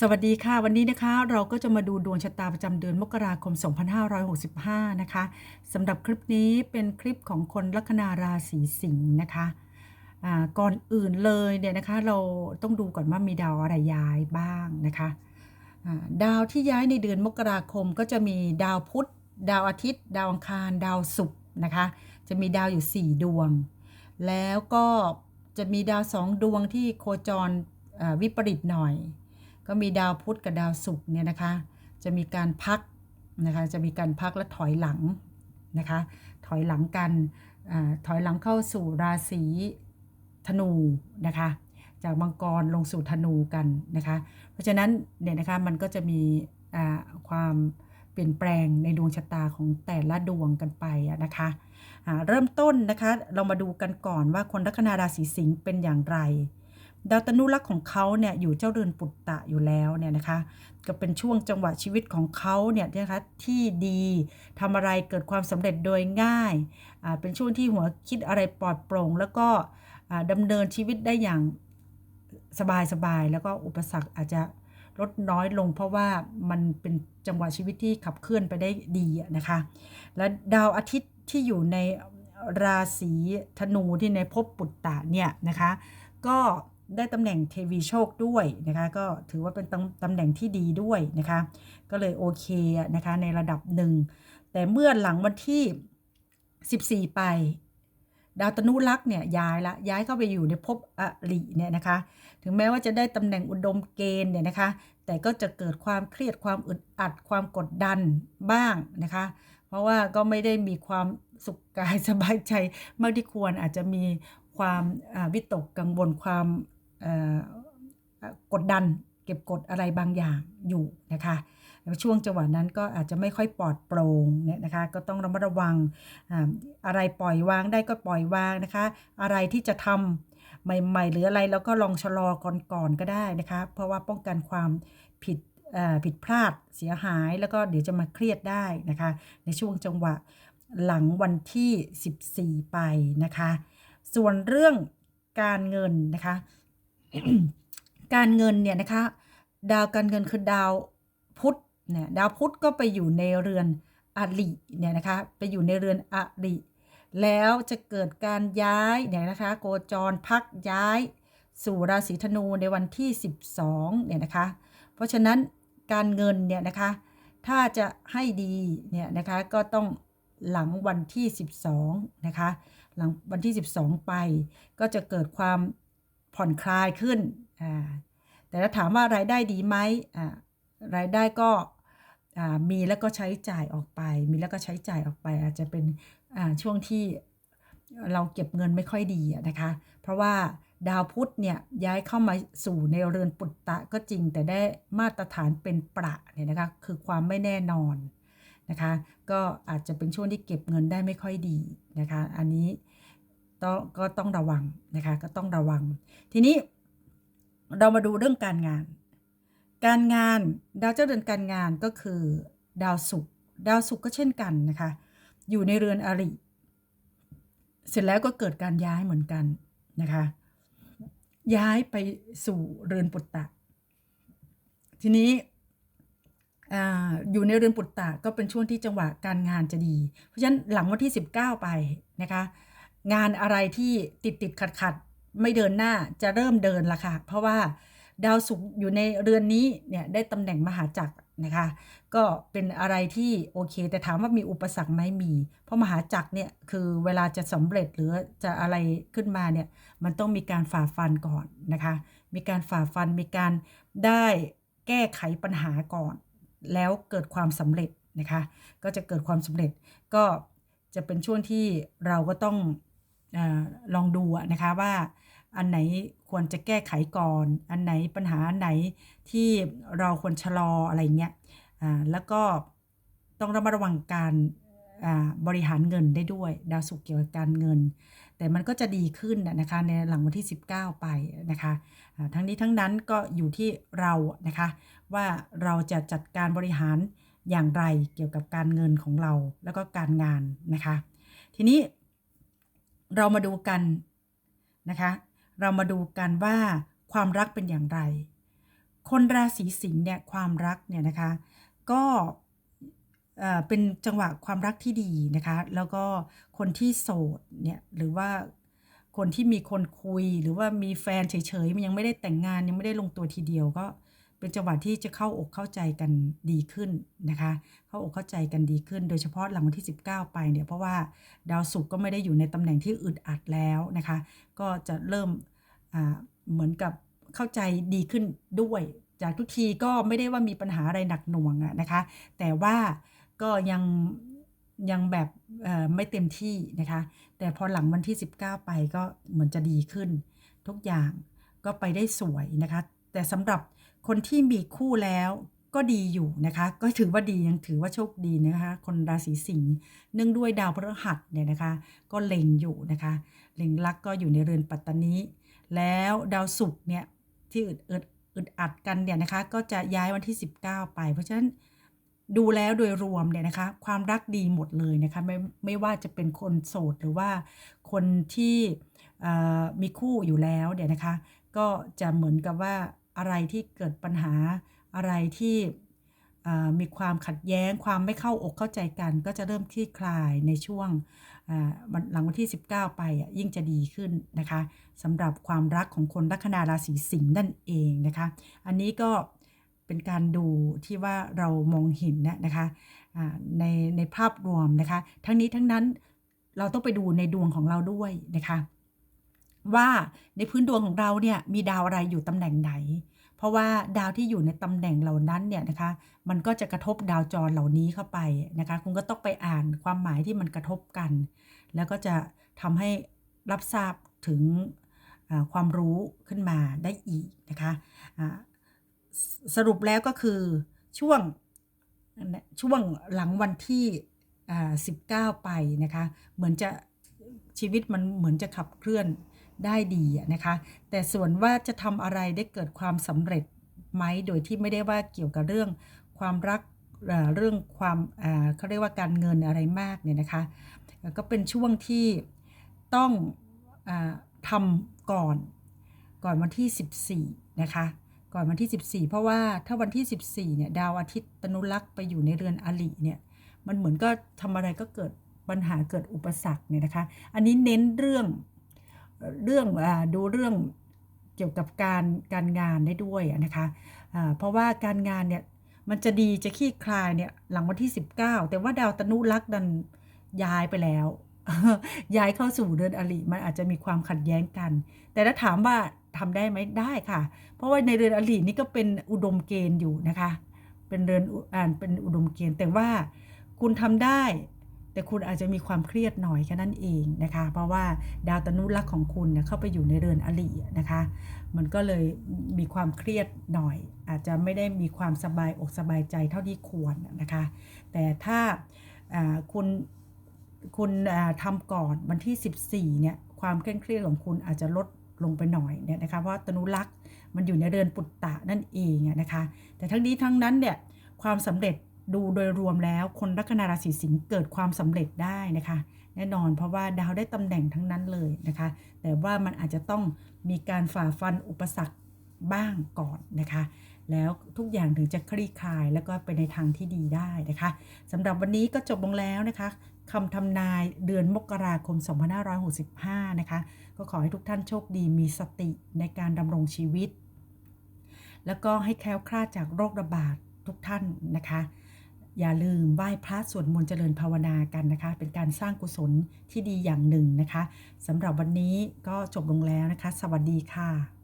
สวัสดีค่ะ วันนี้นะคะเราก็จะมาดูดวงชะตาประจำเดือนมกราคม 2565 นะคะสำหรับคลิปนี้เป็นคลิปของคนลัคนาราศีสิงห์นะคะก่อนอื่นเลยเนี่ยนะคะเราต้องดูก่อนว่ามีดาวอะไรย้ายบ้างนะคะดาวที่ย้ายในเดือนมกราคมก็จะมีดาวพุธ ดาวอาทิตย์ ดาวอังคาร ดาวศุกร์นะคะจะมีดาวอยู่ 4 ดวง แล้วก็จะมีดาวสองดวงที่โคจรวิปริตหน่อย ก็มีดาวพุธกับดาวศุกร์เนี่ยนะคะ จะมีการพักนะคะ จะมีการพักและถอยหลังนะคะ ถอยหลังกันอาถอยหลังเข้าสู่ราศีธนูนะคะ จากมังกรลงสู่ธนูกันนะคะ เพราะฉะนั้นเนี่ยนะคะมันก็จะมีอ่าความเปลี่ยนแปลงในดวงชะตาของแต่ละดวงกันไปนะคะอ่าเริ่มต้นนะคะเรามาดูกันก่อนว่าคนลัคนาราศีสิงห์เป็นอย่างไร ดาวตนุรักษ์ของเขาเนี่ยอยู่เจ้าเรือนปุตตะอยู่แล้วเนี่ยนะคะก็เป็นช่วงจังหวะชีวิตของเขาเนี่ยนะคะที่ดีทำอะไรเกิดความสำเร็จโดยง่ายอ่าเป็นช่วงที่หัวคิดอะไรปลอดโปร่ง แล้วก็อ่าดำเนินชีวิตได้อย่างสบายๆแล้วก็อุปสรรคอาจจะลดน้อยลงเพราะว่ามันเป็นจังหวะชีวิตที่ขับเคลื่อนไปได้ดีนะคะ และดาวอาทิตย์ที่อยู่ในราศีธนูที่ในภพปุตตะเนี่ยนะคะ ก็ ได้ตำแหน่งเทวีโชคด้วยนะคะก็ถือว่าเป็นตำตำแหน่งที่ดีด้วยนะคะก็เลยโอเคนะคะในระดับหนึ่ง แต่เมื่อหลังวันที่ 14 ไป ดาวตนุรักษ์เนี่ยย้ายละย้ายเข้าไปอยู่ในภพอริเนี่ยนะคะถึงแม้ว่าจะได้ตำแหน่งอุดมเกณฑ์เนี่ยนะคะแต่ก็จะเกิดความเครียดความอึดอัดความกดดันบ้างนะคะเพราะว่าก็ไม่ได้มีความสุขกายสบายใจมากที่ควรอาจจะมีความวิตกกังวลความ กดดันเก็บกดอะไรบางอย่างอยู่นะคะช่วงจังหวะนั้นก็อาจจะไม่ค่อยปลอดโปร่งเนี่ยนะคะ ก็ต้องระมัดระวังอะไรปล่อยวางได้ก็ปล่อยวางนะคะ อะไรที่จะทำใหม่ ๆ หรืออะไรแล้วก็ลองชะลอก่อนๆก็ได้นะคะ เพราะว่าป้องกันความผิดผิดพลาดเสียหายแล้วก็เดี๋ยวจะมาเครียดได้นะคะ ในช่วงจังหวะหลังวันที่ 14 ไปนะคะ ส่วนเรื่องการเงินนะคะ การเงินเนี่ยนะคะ ดาวการเงินคือดาวพุธเนี่ยดาวพุธก็ไปอยู่ในเรือนอริเนี่ยนะคะไปอยู่ในเรือนอริแล้วจะเกิดการย้ายเนี่ยนะคะโคจรพักย้ายสู่ราศีธนูในวันที่ 12เนี่ยนะคะ เพราะฉะนั้นการเงินเนี่ยนะคะ ถ้าจะให้ดีเนี่ยนะคะก็ต้องหลังวันที่ 12นะคะ หลังวันที่ 12 ไปก็จะเกิดความ ผ่อนคลายขึ้น แต่ถ้าถามว่ารายได้ดีไหมรายได้ก็มีแล้วก็ใช้จ่ายออกไป มีแล้วก็ใช้จ่ายออกไป อาจจะเป็นช่วงที่เราเก็บเงินไม่ค่อยดีนะคะ เพราะว่าดาวพุธเนี่ยย้ายเข้ามาสู่ในเรือนปุตตะก็จริงแต่ได้มาตรฐานเป็นประเนี่ยนะคะคือความไม่แน่นอนนะคะ ก็อาจจะเป็นช่วงที่เก็บเงินได้ไม่ค่อยดีนะคะ อันนี้ ต้องก็ต้องระวังนะคะก็ต้องระวัง ทีนี้เรามาดูเรื่องการงาน การงานดาวเจ้าเรือนการงานก็คือดาวศุกร์ดาวศุกร์ก็เช่นกันนะคะ อยู่ในเรือนอริ เสร็จแล้วก็เกิดการย้ายเหมือนกันนะคะ ย้ายไปสู่เรือนปุตตะ ทีนี้ออยู่ในเรือนปุตตะก็เป็นช่วงที่จังหวะการงานจะดี เพราะฉะนั้นหลังวันที่ 19 ไปนะคะ งานอะไรที่ติดติดขัดขัดไม่เดินหน้าจะเริ่มเดินละค่ะ เพราะว่าดาวศุกร์อยู่ในเรือนนี้เนี่ยได้ตำแหน่งมหาจักรนะคะ ก็เป็นอะไรที่โอเค แต่ถามว่ามีอุปสรรคไหมมี เพราะมหาจักรเนี่ยคือเวลาจะสำเร็จหรือจะอะไรขึ้นมาเนี่ยมันต้องมีการฝ่าฟันก่อนนะคะ มีการฝ่าฟันมีการได้แก้ไขปัญหาก่อน แล้วเกิดความสำเร็จนะคะ ก็จะเกิดความสำเร็จก็จะเป็นช่วงที่เราก็ต้อง ลองดูนะคะว่าอันไหนควรจะแก้ไขก่อน อันไหนปัญหาไหนที่เราควรชะลออะไรเงี้ยแล้วก็ต้องระมัดระวังการบริหารเงินได้ด้วย ดาวศุกเกี่ยวกับการเงิน แต่มันก็จะดีขึ้นนะคะในหลังวันที่ 19 ไปนะคะทั้งนี้ทั้งนั้นก็อยู่ที่เรานะคะว่าเราจะจัดการบริหารอย่างไรเกี่ยวกับการเงินของเราแล้วก็การงานนะคะ ทีนี้ เรามาดูกันนะคะ เรามาดูกันว่าความรักเป็นอย่างไร คนราศีสิงห์เนี่ยความรักเนี่ยนะคะ ก็เอ่อเป็นจังหวะความรักที่ดีนะคะ แล้วก็คนที่โสดเนี่ยหรือว่าคนที่มีคนคุยหรือว่ามีแฟนเฉยๆมันยังไม่ได้แต่งงานยังไม่ได้ลงตัวทีเดียวก็ เป็นจังหวะที่จะเข้าอกเข้าใจกันดีขึ้นนะคะ เข้าอกเข้าใจกันดีขึ้น โดยเฉพาะหลังวันที่ 19 ไปเนี่ยเพราะว่าดาวศุกร์ก็ไม่ได้อยู่ในตำแหน่งที่อึดอัดแล้วนะคะ ก็จะเริ่มเหมือนกับเข้าใจดีขึ้นด้วย จากทุกทีก็ไม่ได้ว่ามีปัญหาอะไรหนักหน่วงอะนะคะ แต่ว่าก็ยังยังแบบไม่เต็มที่นะคะ แต่พอหลังวันที่ 19 ไปก็เหมือนจะดีขึ้น ทุกอย่างก็ไปได้สวยนะคะ แต่สำหรับ คนที่มีคู่แล้วก็ดีอยู่นะคะ ก็ถือว่าดียังถือว่าโชคดีนะคะ คนราศีสิงห์เนื่องด้วยดาวพฤหัสเนี่ยนะคะ ก็เล็งอยู่นะคะ เล็งลักก็อยู่ในเรือนปัตตานีแล้วดาวศุกร์เนี่ยที่อึดอึดอึดอัดกันเนี่ยนะคะ ก็จะย้ายวันที่ 19 ไป เพราะฉะนั้นดูแล้วโดยรวมเนี่ยนะคะ ความรักดีหมดเลยนะคะไม่ไม่ว่าจะเป็นคนโสดหรือว่าคนที่มีคู่อยู่แล้วเนี่ยนะคะ ก็จะเหมือนกับว่า อะไรที่เกิดปัญหาอะไรที่มีความขัดแย้งความไม่เข้าอกเข้าใจกัน ก็จะเริ่มคลี่คลายในช่วงหลังวันที่ 19 ไปยิ่งจะดีขึ้นนะคะสำหรับความรักของคนลัคนาราศีสิงห์นั่นเองนะคะ อันนี้ก็เป็นการดูที่ว่าเรามองเห็นนะนะคะในในภาพรวมนะคะ ทั้งนี้ทั้งนั้นเราต้องไปดูในดวงของเราด้วยนะคะ ว่าในพื้นดวงของเราเนี่ยมีดาวอะไรอยู่ตำแหน่งไหน เพราะว่าดาวที่อยู่ในตำแหน่งเหล่านั้นเนี่ยนะคะมันก็จะกระทบดาวจรเหล่านี้เข้าไปนะคะคุณก็ต้องไปอ่านความหมายที่มันกระทบกัน แล้วก็จะทำให้รับทราบถึงความรู้ขึ้นมาได้อีกนะคะสรุปแล้วก็คือช่วงช่วงหลังวันที่19 ไปนะคะ เหมือนจะชีวิตมันเหมือนจะขับเคลื่อน ได้ดีนะคะ แต่ส่วนว่าจะทำอะไรได้เกิดความสำเร็จไหมโดยที่ไม่ได้ว่าเกี่ยวกับเรื่องความรักเรื่องความเขาเรียกว่าการเงินอะไรมากเนี่ยนะคะ ก็เป็นช่วงที่ต้องอทำก่อนก่อนวันที่ 14 นะคะ ก่อนวันที่ 14 เพราะว่าถ้าวันที่ 14เนี่ยดาวอาทิตย์ตนุลักษ์ไปอยู่ในเรือนอลิเนี่ยมันเหมือนก็ทำอะไรก็เกิดปัญหาเกิดอุปสรรคเนี่ยนะคะ อันนี้เน้นเรื่อง เรื่องดูเรื่องเกี่ยวกับการการงานได้ด้วยนะคะอ่าเพราะว่าการงานเนี่ยมันจะดีจะคลี่คลายเนี่ยหลังวันที่ 19 แต่ว่าดาวตนุลักษ์ดันย้ายไปแล้ว ย้ายเข้าสู่เรือนอริมันอาจจะมีความขัดแย้งกัน แต่ถ้าถามว่าทำได้ไหมได้ค่ะ เพราะว่าในเรือนอรินี่ก็เป็นอุดมเกณฑ์อยู่นะคะ เป็นเรือนอ่านเป็นอุดมเกณฑ์แต่ว่าคุณทำได้ แต่คุณอาจจะมีความเครียดหน่อยแค่นั้นเองนะคะ เพราะว่าดาวตนุรักษ์ของคุณเนี่ยเข้าไปอยู่ในเรือนอรินะคะ มันก็เลยมีความเครียดหน่อย อาจจะไม่ได้มีความสบายอกสบายใจเท่าที่ควรนะคะ แต่ถ้าคุณคุณทำก่อนวันที่ 14เนี่ยความเคร่งเครียดของคุณอาจจะลดลงไปหน่อยเนี่ยนะคะเพราะว่าตนุรักษ์มันอยู่ในเรือนปุตตะนั่นเองนะคะ แต่ทั้งนี้ทั้งนั้นเนี่ยความสำเร็จ ดูโดยรวมแล้วคนลัคนาราศีสิงห์เกิดความสำเร็จได้นะคะ แน่นอนเพราะว่าดาวได้ตำแหน่งทั้งนั้นเลยนะคะ แต่ว่ามันอาจจะต้องมีการฝ่าฟันอุปสรรคบ้างก่อนนะคะ แล้วทุกอย่างถึงจะคลี่คลายแล้วก็ไปในทางที่ดีได้นะคะสำหรับวันนี้ก็จบลงแล้วนะคะคำทำนายเดือนมกราคม 2565 นะคะ ก็ขอให้ทุกท่านโชคดีมีสติในการดำรงชีวิต แล้วก็ให้แคล้วคลาดจากโรคระบาดทุกท่านนะคะ อย่าลืมไหว้พระสวดมนต์เจริญภาวนากันนะคะ เป็นการสร้างกุศลที่ดีอย่างหนึ่งนะคะสำหรับวันนี้ก็จบลงแล้วนะคะ สวัสดีค่ะ